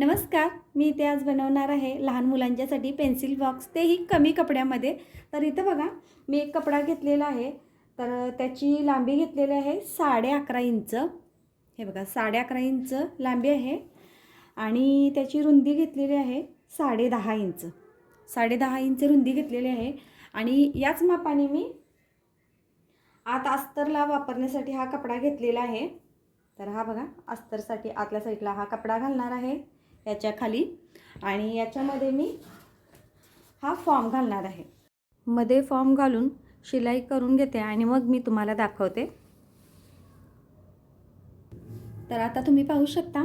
नमस्कार मी इथे आज बनवणार आहे लहान मुलांच्यासाठी पेन्सिल बॉक्स. तेही कमी कपड्यामध्ये. तर इथं बघा मी एक कपडा घेतलेला आहे. तर त्याची लांबी घेतलेली आहे साडे अकरा इंच. हे बघा साडे अकरा इंच लांबी आहे. आणि त्याची रुंदी घेतलेली आहे साडे दहा इंच. साडे दहा इंच रुंदी घेतलेली आहे. आणि याच मापाने मी आत अस्तरला वापरण्यासाठी हा कपडा घेतलेला आहे. तर हा बघा अस्तरसाठी आतल्या साईडला हा कपडा घालणार आहे. याच्याखाली. आणि याच्यामध्ये मी हा फॉर्म घालणार आहे. मध्ये फॉर्म घालून शिलाई करून घेते आणि मग मी तुम्हाला दाखवते. तर आता तुम्ही पाहू शकता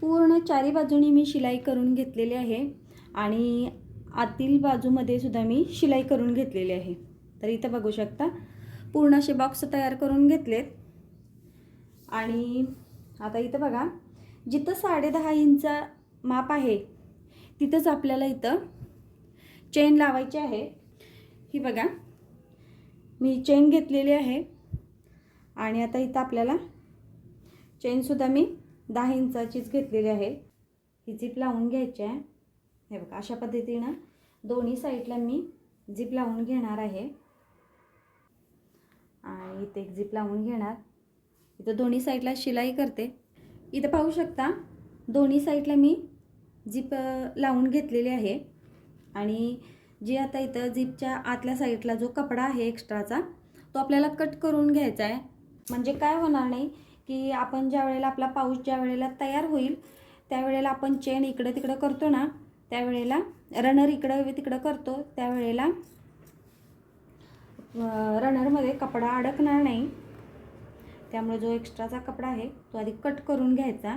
पूर्ण चारी बाजूनी मी शिलाई करून घेतलेली आहे आणि आतील बाजूमध्ये सुद्धा मी शिलाई करून घेतलेली आहे. तर इथं बघू शकता पूर्ण असे बॉक्स तयार करून घेतलेत. आणि आता इथं बघा जिथं साडे दहा माप आहे. तिथंच आपल्याला इथं चेन लावायची आहे. ही बघा. मी चेन घेतलेली आहे. आणि आता इथं आपल्याला चेनसुद्धा मी दहा इंचाचीच घेतलेली आहे. ही झिप लावून घ्यायची आहे. हे बघा अशा पद्धतीनं दोन्ही साईडला मी झिप लावून घेणार आहे. आणि इथे एक झिप लावून घेणार. इथं दोन्ही साईडला शिलाई करते. इथं पाहू शकता दोन्ही साईडला मी झिप लावून घेतलेली आहे. आणि जी आता इथं झिपच्या आतल्या साईडला जो कपडा आहे एक्स्ट्राचा तो आपल्याला कट करून घ्यायचा आहे. म्हणजे काय होणार नाही की आपण ज्या वेळेला आपला पाऊस ज्या वेळेला तयार होईल त्यावेळेला आपण चेन इकडं तिकडं करतो ना त्यावेळेला रनर इकडं तिकडं करतो त्यावेळेला रनरमध्ये कपडा अडकणार नाही. त्यामुळे जो एक्स्ट्राचा कपडा आहे तो आधी कट करून घ्यायचा.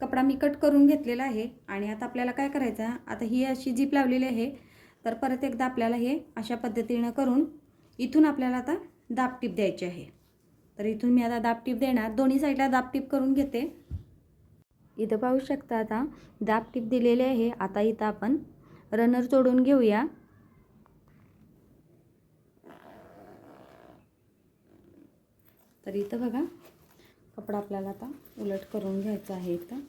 कपडा मी कट करून घेतलेला आहे आणि आता आपल्याला काय करायचं आहे? आता ही अशी जीप लावलेली आहे. तर परत एकदा आपल्याला हे अशा पद्धतीनं करून इथून आपल्याला आता दाबटीप द्यायची आहे. तर इथून मी आता दाबटीप देणार. दोन्ही साईडला दाबटीप करून घेते. इथं पाहू शकता आता दाबटीप दिलेली आहे. आता इथं आपण रनर जोडून घेऊया. तर इथं बघा कपडा आपल्याला आता उलट करून घ्यायचा आहे इथं.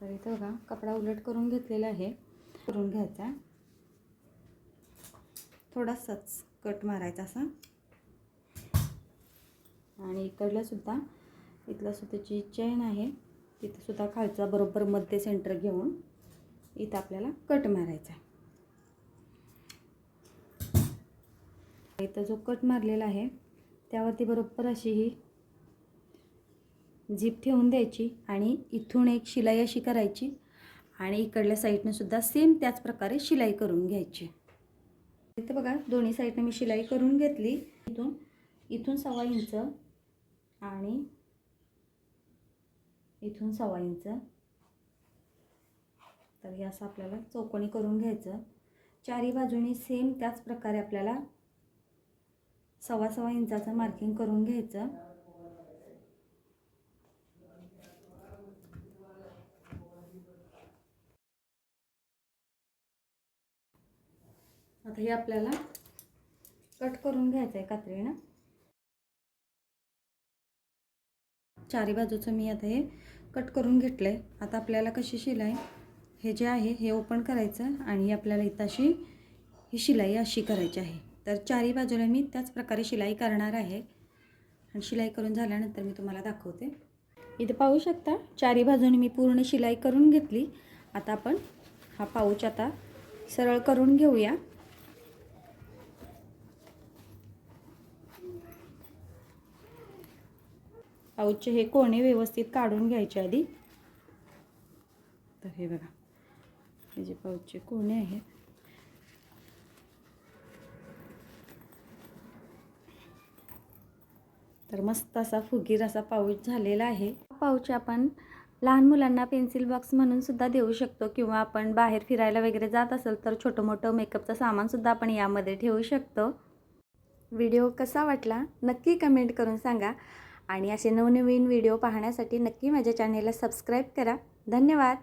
तर इथं बघा कपडा उलट करून घेतलेला आहे. करून घ्यायचा. थोडासाच कट मारायचा असा. आणि इकडलं सुद्धा जी सुद्धाची चेन आहे तिथंसुद्धा खालचा बरोबर मध्य सेंटर घेऊन इथं आपल्याला कट मारायचा आहे. इथं जो कट मारलेला आहे त्यावरती बरोबर अशी ही झीप ठेवून द्यायची आणि इथून एक शिलाई अशी करायची आणि इकडल्या साईडनं सुद्धा सेम त्याच प्रकारे शिलाई करून घ्यायची. इथं बघा दोन्ही साईडनं मी शिलाई करून घेतली. इथून इथून सव्वा इंच आणि इथून सव्वा इंच. तर हे असं आपल्याला चौकोनी करून घ्यायचं. चारी बाजूनी सेम त्याच प्रकारे आपल्याला सव्वा सव्वा इंचाचं मार्किंग करून घ्यायचं. आता हे आपल्याला कट करून घ्यायचं आहे कात्रीनं. चारी बाजूचं मी आता हे कट करून घेतलं आहे आता आपल्याला कशी शिलाई हे जे आहे हे ओपन करायचं आणि आपल्याला इथं अशी ही शिलाई अशी करायची आहे. तर चारी बाजूला मी त्याच प्रकारे शिलाई करणार आहे. आणि शिलाई करून झाल्यानंतर मी तुम्हाला दाखवते. इथे पाहू शकता चारी बाजूने मी पूर्ण शिलाई करून घेतली. आता आपण हा पाऊच आता सरळ करून घेऊया. पाऊचचे हे कोणे व्यवस्थित काढून घ्यायचे आधी. तर हे बघा हे जे पाऊचचे कोणे आहेत तर मस्त असा फुगीर असा पाऊच झालेला आहे. पाऊच आपण लहान मुलांना पेन्सिल बॉक्स म्हणून सुद्धा देऊ शकतो किंवा आपण बाहेर फिरायला वगैरे जात असेल तर छोटं मोठं मेकअपचं सामानसुद्धा आपण यामध्ये ठेवू शकतो. व्हिडिओ कसा वाटला नक्की कमेंट करून सांगा आणि असे नवनवीन व्हिडिओ पाहण्यासाठी नक्की माझ्या चॅनेलला सबस्क्राईब करा. धन्यवाद!